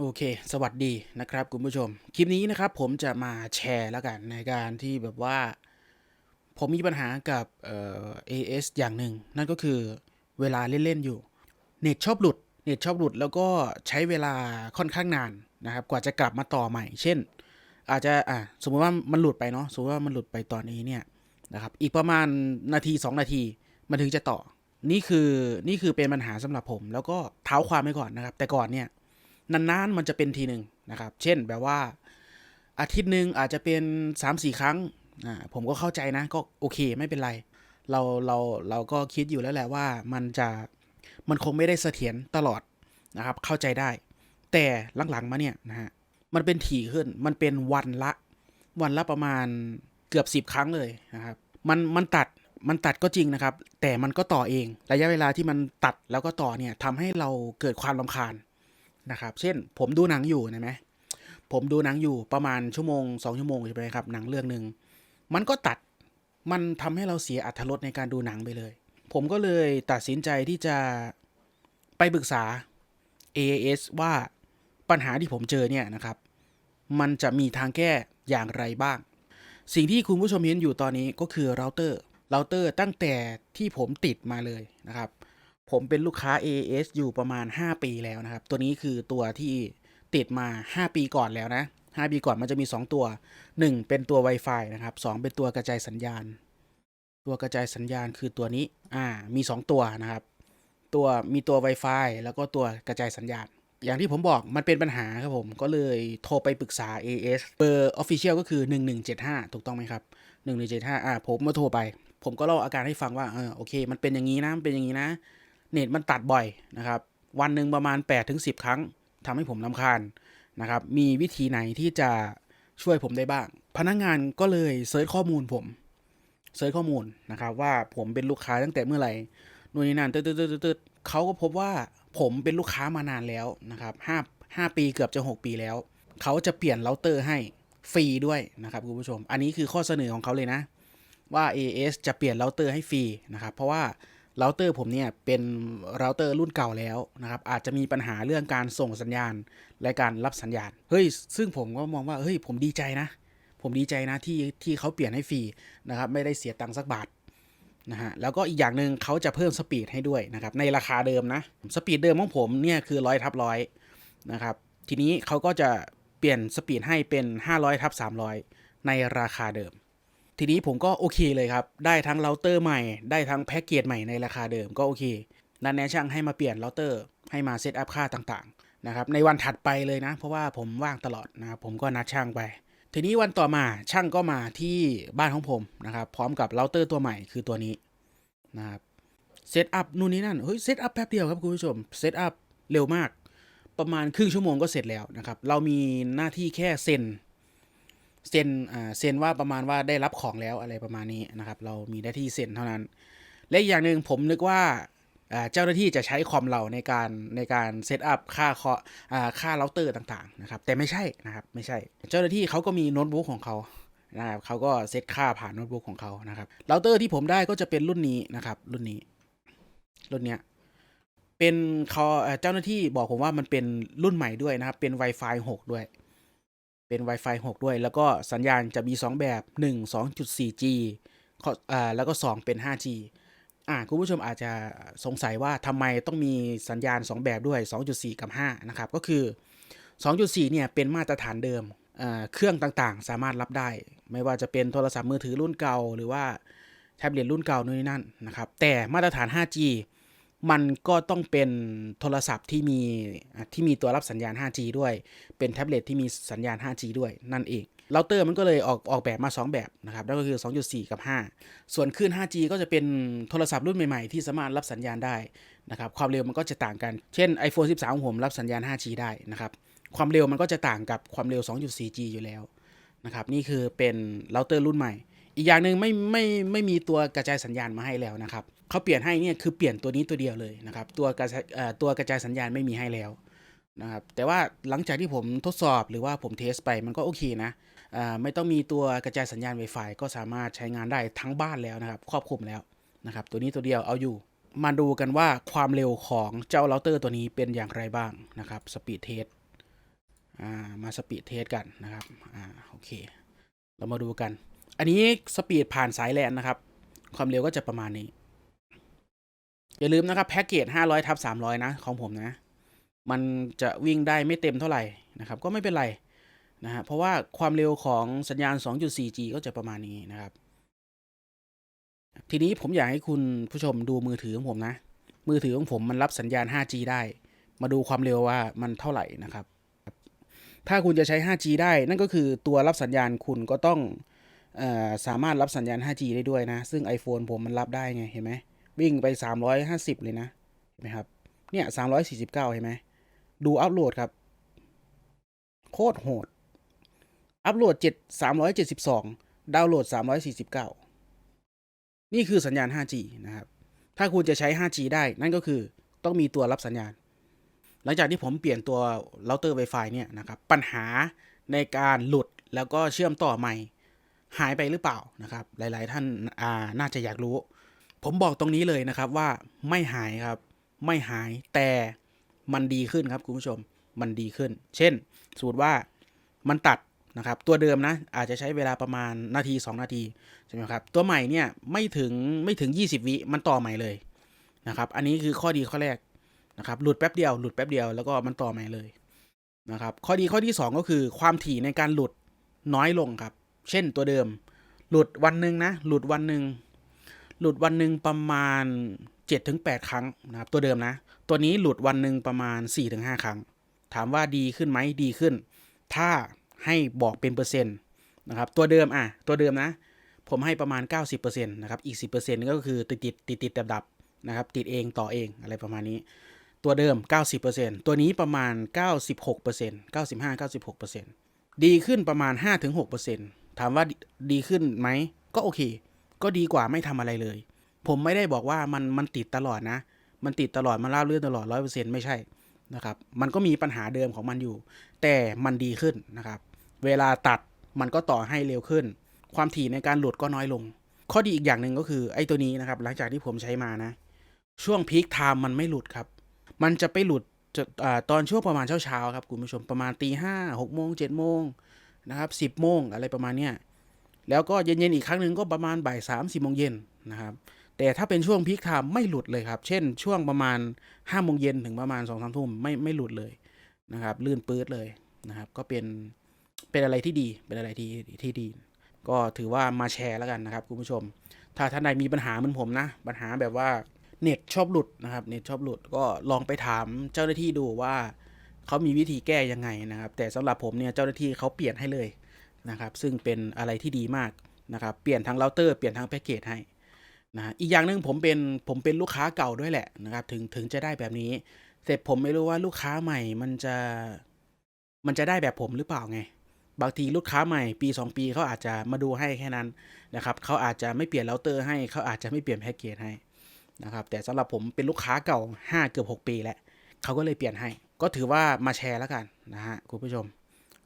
โอเค สวัสดีนะครับคุณผู้ชม คลิปนี้นะครับผมจะมาแชร์แล้วกันในการที่แบบว่า ผมมีปัญหากับเอ่อ AS อย่างหนึ่ง นั่นก็คือเวลาเล่น ๆ อยู่ เน็ตชอบหลุด เน็ตชอบหลุดแล้วก็ใช้เวลาค่อนข้างนานนะครับ กว่าจะกลับมาต่อใหม่ เช่น อาจจะอะสมมติว่ามันหลุดไปเนาะสมมติว่ามันหลุดไปตอนนี้เนี่ยนะครับอีกประมาณนาที 2 นาทีมันถึงจะต่อ นี่คือนี่คือเป็นปัญหาสำหรับผม แล้วก็เท้าความไปก่อนนะครับ แต่ก่อนเนี่ย นานๆมันจะเป็นทีหนึ่งนะครับ เช่นแบบว่าอาทิตย์หนึ่งอาจจะเป็น 3 4 ครั้งอ่าผมก็เข้าใจนะก็โอเคไม่เป็นไร เราเราเราก็คิดอยู่แล้วแหละว่ามันจะมันคงไม่ได้เสถียรตลอดนะครับ เข้าใจได้ แต่หลังๆมาเนี่ยนะฮะมันเป็นถี่ขึ้นมันเป็นวันละวันละประมาณเกือบ 10 ครั้งเลยนะครับ มันมันตัดมันตัดก็จริงนะครับ แต่มันก็ต่อเอง ระยะเวลาที่มันตัดแล้วก็ต่อเนี่ยทำให้เราเกิดความรำคาญ นะครับ เช่น ผมดูหนังอยู่นะไหมผมดูหนังอยู่ประมาณชั่วโมงสองชั่วโมงใช่ไหมครับหนังเรื่องหนึ่งมันก็ตัดมันทำให้เราเสียอัธรสในการดูหนังไปเลย ผมก็เลยตัดสินใจที่จะไปปรึกษา AAS ว่าปัญหาที่ผมเจอเนี่ยนะครับ มันจะมีทางแก้อย่างไรบ้าง สิ่งที่คุณผู้ชมเห็นอยู่ตอนนี้ก็คือเราเตอร์เราเตอร์ตั้งแต่ที่ผมติดมาเลยนะครับ ผมเป็นลูกค้า AAS อยู่ประมาณ 5 ปีแล้วนะครับ ตัวนี้คือตัวที่ติดมา 5 ปีก่อนแล้วนะ 5 ปีก่อนมันจะมี 2 ตัว 1 เป็นตัว Wi-Fi นะครับ 2 เป็นตัวกระจายสัญญาณ ตัวกระจายสัญญาณคือตัวนี้ อ่า มี 2 ตัวนะครับ ตัวมีตัว Wi-Fi แล้วก็ตัวกระจายสัญญาณ อย่างที่ผมบอกมันเป็นปัญหาครับผม ก็เลยโทรไปปรึกษา AS เบอร์ Official ก็คือ 1175 ถูกต้องไหมครับ 1175 อ่า ผมมาโทรไป ผมก็เล่าอาการให้ฟังว่า เออ โอเค มันเป็นอย่างนี้นะ มันเป็นอย่างนี้นะ เน็ตมันตัดบ่อยนะครับ วันหนึ่งประมาณ 8-10ถึง10ครั้งทำให้ผมลำคาญนะครับ มีวิธีไหนที่จะช่วยผมได้บ้าง พนักงงานก็เลยเซิร์ชข้อมูลผมเซิร์ชข้อมูลนะครับว่าผมเป็นลูกค้าตั้งแต่เมื่อไหร่นู่นนี่นั่นตึ๊ดตึ๊ดตึ๊ดตึ๊ดเขาก็พบว่าผมเป็นลูกค้ามานานแล้วนะครับห้าห้าปีเกือบจะ 6 ปีแล้ว เขาจะเปลี่ยนเราเตอร์ให้ฟรีด้วยนะครับคุณผู้ชม อันนี้คือข้อเสนอของเขาเลยนะ ว่า AS จะเปลี่ยนเราเตอร์ให้ฟรีนะครับ เพราะว่า เราเตอร์ผมเนี่ยเป็นเราเตอร์รุ่นเก่าแล้วนะครับอาจจะมีปัญหาเรื่องการส่งสัญญาณและการรับสัญญาณเฮ้ยซึ่งผมก็มองว่าเฮ้ยผมดีใจนะ ผมดีใจนะที่ที่เขาเปลี่ยนให้ฟรีนะครับไม่ได้เสียตังค์สักบาทนะฮะแล้วก็อีกอย่างหนึ่งเขาจะเพิ่มสปีดให้ด้วยนะครับในราคาเดิมนะสปีดเดิมของผมเนี่ยคือร้อยทับร้อยนะครับทีนี้เขาก็จะเปลี่ยนสปีดให้เป็น 500ทับ300 ในราคาเดิม ทีนี้ผมก็โอเคเลยครับ ได้ทั้งเราเตอร์ใหม่ ได้ทั้งแพ็กเกจใหม่ในราคาเดิมก็โอเค นันแนะช่างให้มาเปลี่ยนเราเตอร์ ให้มาเซตอัพค่าต่างๆนะครับ ในวันถัดไปเลยนะ เพราะว่าผมว่างตลอดนะครับผมก็นัดช่างไป ทีนี้วันต่อมาช่างก็มาที่บ้านของผมนะครับ พร้อมกับเราเตอร์ตัวใหม่คือตัวนี้นะครับ เซตอัพนู่นนี่นั่น เฮ้ย เซตอัพแป๊บเดียวครับคุณผู้ชม เซตอัพเร็วมาก ประมาณครึ่งชั่วโมงก็เสร็จแล้วนะครับ เรามีหน้าที่แค่เซ็น เซ็นอ่าเซ็นว่าประมาณว่าได้รับของแล้วอะไรประมาณนี้นะครับ เรามีหน้าที่เซ็นเท่านั้น และอย่างหนึ่งผมนึกว่าเจ้าหน้าที่จะใช้คอมเราในการในการเซตอัพค่าเคออ่าค่าเราเตอร์ต่างๆนะครับแต่ไม่ใช่นะครับไม่ใช่ เจ้าหน้าที่เขาก็มีโน้ตบุ๊กของเขานะครับเขาก็เซตค่าผ่านโน้ตบุ๊กของเขานะครับเราเตอร์ที่ผมได้ก็จะเป็นรุ่นนี้นะครับรุ่นนี้ รุ่นเนี้ยเป็นเขาเอ่อเจ้าหน้าที่บอกผมว่ามันเป็นรุ่นใหม่ด้วยนะครับเป็น Wi-Fi 6 ด้วย เป็น Wi-Fi 6 ด้วย แล้วก็สัญญาณจะมี 2 แบบ 1 2.4G อ่าแล้วก็ 2 เป็น 5G อ่าคุณผู้ชมอาจจะสงสัยว่าทำไมต้องมีสัญญาณ 2 แบบด้วย 2.4 กับ 5 นะครับ ก็คือ 2.4 เนี่ยเป็นมาตรฐานเดิมเครื่องต่างๆ สามารถรับได้ ไม่ว่าจะเป็นโทรศัพท์มือถือรุ่นเก่า หรือว่าแท็บเล็ตรุ่นเก่านู่นนี่นั่นนะครับ แต่มาตรฐาน 5G มันก็ต้องเป็นโทรศัพท์ที่มีที่มีตัวรับสัญญาณ 5G ด้วย เป็นแท็บเล็ตที่มีสัญญาณ 5G ด้วยนั่นเองเราเตอร์มันก็เลยออกออกแบบมา 2 แบบนะครับนั่นก็คือ 2.4 กับ 5 ส่วนคลื่น 5G ก็จะเป็นโทรศัพท์รุ่นใหม่ๆ ที่สามารถรับสัญญาณได้นะครับความเร็วมันก็จะต่างกัน เช่น iPhone 13 ของผมรับสัญญาณ 5G ได้นะครับความเร็วมันก็จะต่างกับความเร็ว 2.4G อยู่แล้วนะครับนี่คือเป็นเราเตอร์รุ่นใหม่ อีกอย่างหนึ่งไม่ไม่ไม่มีตัวกระจายสัญญาณมาให้แล้วนะครับเขาเปลี่ยนให้เนี่ยคือเปลี่ยนตัวนี้ตัวเดียวเลยนะครับ ตัวกระจายตัวกระจายสัญญาณไม่มีให้แล้วนะครับแต่ว่าหลังจากที่ผมทดสอบหรือว่าผมเทสไปมันก็โอเคนะไม่ต้องมีตัวกระจายสัญญาณ Wi-Fi ก็สามารถใช้งานได้ทั้งบ้านแล้วนะครับ ครอบคลุมแล้วนะครับ ตัวนี้ตัวเดียวเอาอยู่ มาดูกันว่าความเร็วของเจ้าเราเตอร์ตัวนี้เป็นอย่างไรบ้างนะครับสปีดเทสมาสปีดเทสกันนะครับอโอเค เรามาดูกัน อันนี้สปีดผ่านสายแลนนะครับ ความเร็วก็จะประมาณนี้ อย่าลืมนะครับแพ็กเกจ500ทับ300 นะ ของผมนะ มันจะวิ่งได้ไม่เต็มเท่าไหร่นะครับ ก็ไม่เป็นไรนะฮะเพราะว่าความเร็วของสัญญาณ 2.4G ก็จะประมาณนี้นะครับ ทีนี้ผมอยากให้คุณผู้ชมดูมือถือของผมนะ มือถือของผมมันรับสัญญาณ 5G ได้ มาดูความเร็วว่ามันเท่าไหร่นะครับ ถ้าคุณจะใช้ 5G ได้ นั่นก็คือตัวรับสัญญาณคุณก็ต้อง สามารถรับสัญญาณ 5G ได้ด้วยนะ ซึ่ง iPhone ผมมันรับได้ไง เห็นไหม วิ่งไป 350 เลยนะ เห็นไหมครับ เนี่ย 349 เห็นไหม ดูอัพโหลดครับ โคตรโหด อัพโหลด 7 372 ดาวน์โหลด 349 นี่คือสัญญาณ 5G นะครับ ถ้าคุณจะใช้ 5G ได้ นั่นก็คือต้องมีตัวรับสัญญาณ หลังจากที่ผมเปลี่ยนตัวเราเตอร์ Wi-Fi เนี่ยนะครับ ปัญหาในการหลุดแล้วก็เชื่อมต่อใหม่ หายไปหรือเปล่านะครับ หลาย ๆ ท่านอ่าน่าจะอยากรู้ ผมบอกตรงนี้เลยนะครับว่าไม่หายครับ ไม่หายแต่มันดีขึ้นครับคุณผู้ชมมันดีขึ้น เช่น สมมติว่ามันตัดนะครับ ตัวเดิมนะอาจจะใช้เวลาประมาณนาที 2 นาทีใช่ไหมครับ ตัวใหม่เนี่ยไม่ถึงไม่ถึง 20 วิมันต่อใหม่เลยนะครับ อันนี้คือข้อดีข้อแรกนะครับ หลุดแป๊บเดียว หลุดแป๊บเดียวแล้วก็มันต่อใหม่เลยนะครับ ข้อดีข้อที่ 2 ก็คือความถี่ในการหลุดน้อยลงครับ เช่นตัวเดิม หลุดวันหนึ่งนะ หลุดวันหนึ่งหลุดวันหนึ่งประมาณ 7-8 ครั้งนะครับตัวเดิมนะ ตัวนี้หลุดวันหนึ่งประมาณ 4-5 ครั้ง ถามว่าดีขึ้นไหมดีขึ้น ถ้าให้บอกเป็นเปอร์เซ็นต์นะครับตัวเดิมอะตัวเดิมนะ ผมให้ประมาณ 90%นะครับอีก 10%ก็คือติดติดติดติดดับดับนะครับติดเองต่อเองอะไรประมาณนี้ ตัวเดิม 90%ตัวนี้ประมาณ 96% 95-96%ดีขึ้นประมาณ 5-6% ถามว่าดีดีขึ้นไหม ก็โอเค ก็ดีกว่าไม่ทำอะไรเลย ผมไม่ได้บอกว่ามันมันติดตลอดนะ มันติดตลอด มันราบเรื่อนตลอดร้อยเปอร์เซ็นต์ไม่ใช่นะครับ มันก็มีปัญหาเดิมของมันอยู่ แต่มันดีขึ้นนะครับ เวลาตัดมันก็ต่อให้เร็วขึ้น ความถี่ในการหลุดก็น้อยลง ข้อดีอีกอย่างหนึ่งก็คือไอ้ตัวนี้นะครับ หลังจากที่ผมใช้มานะ ช่วงพีคไทม์มันไม่หลุดครับ มันจะไปหลุดอตอนช่วงประมาณเช้าๆครับคุณผู้ชมประมาณตีห้าหกโมงเจ็ดโมง นะครับสิบโมงอะไรประมาณเนี้ยแล้วก็เย็นๆอีกครั้งหนึ่งก็ประมาณบ่ายสามสี่โมงเย็นนะครับ แต่ถ้าเป็นช่วงพีคไทม์ไม่หลุดเลยครับ เช่นช่วงประมาณห้าโมงเย็นถึงประมาณสองสามทุ่มไม่ไม่หลุดเลยนะครับ ลื่นปื๊ดเลยนะครับ ก็เป็นเป็นอะไรที่ดีเป็นอะไรที่ที่ดี ก็ถือว่ามาแชร์แล้วกันนะครับคุณผู้ชม ถ้าท่านใดมีปัญหาเหมือนผมนะ ปัญหาแบบว่าเน็ตชอบหลุดนะครับเน็ตชอบหลุดก็ลองไปถามเจ้าหน้าที่ดูว่า เขามีวิธีแก้ยังไงนะครับ แต่สำหรับผมเนี่ยเจ้าหน้าที่เขาเปลี่ยนให้เลยนะครับ ซึ่งเป็นอะไรที่ดีมากนะครับ เปลี่ยนทั้งเราเตอร์เปลี่ยนทั้งแพ็กเกจให้นะอีกอย่างหนึ่งผมเป็นผมเป็นลูกค้าเก่าด้วยแหละนะครับ ถึงถึงจะได้แบบนี้แต่ผมไม่รู้ว่าลูกค้าใหม่มันจะมันจะได้แบบผมหรือเปล่าไง บางทีลูกค้าใหม่ปี 2 ปีเขาอาจจะมาดูให้แค่นั้นนะครับเขาอาจจะไม่เปลี่ยนเราเตอร์ให้เขาอาจจะไม่เปลี่ยนแพ็กเกจให้นะครับ แต่สำหรับผมเป็นลูกค้าเก่า 5 เกือบ 6 ปีแล้วเขาก็เลยเปลี่ยนให้ ก็ถือว่ามาแชร์แล้วกันนะฮะคุณผู้ชม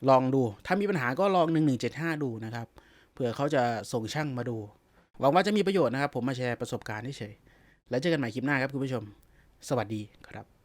ลองดูถ้ามีปัญหาก็ลอง 1175 ดูนะครับเผื่อเขาจะส่งช่างมาดู หวังว่าจะมีประโยชน์นะครับ ผมมาแชร์ประสบการณ์เฉยแล้วเจอกันใหม่คลิปหน้าครับคุณผู้ชม สวัสดีครับ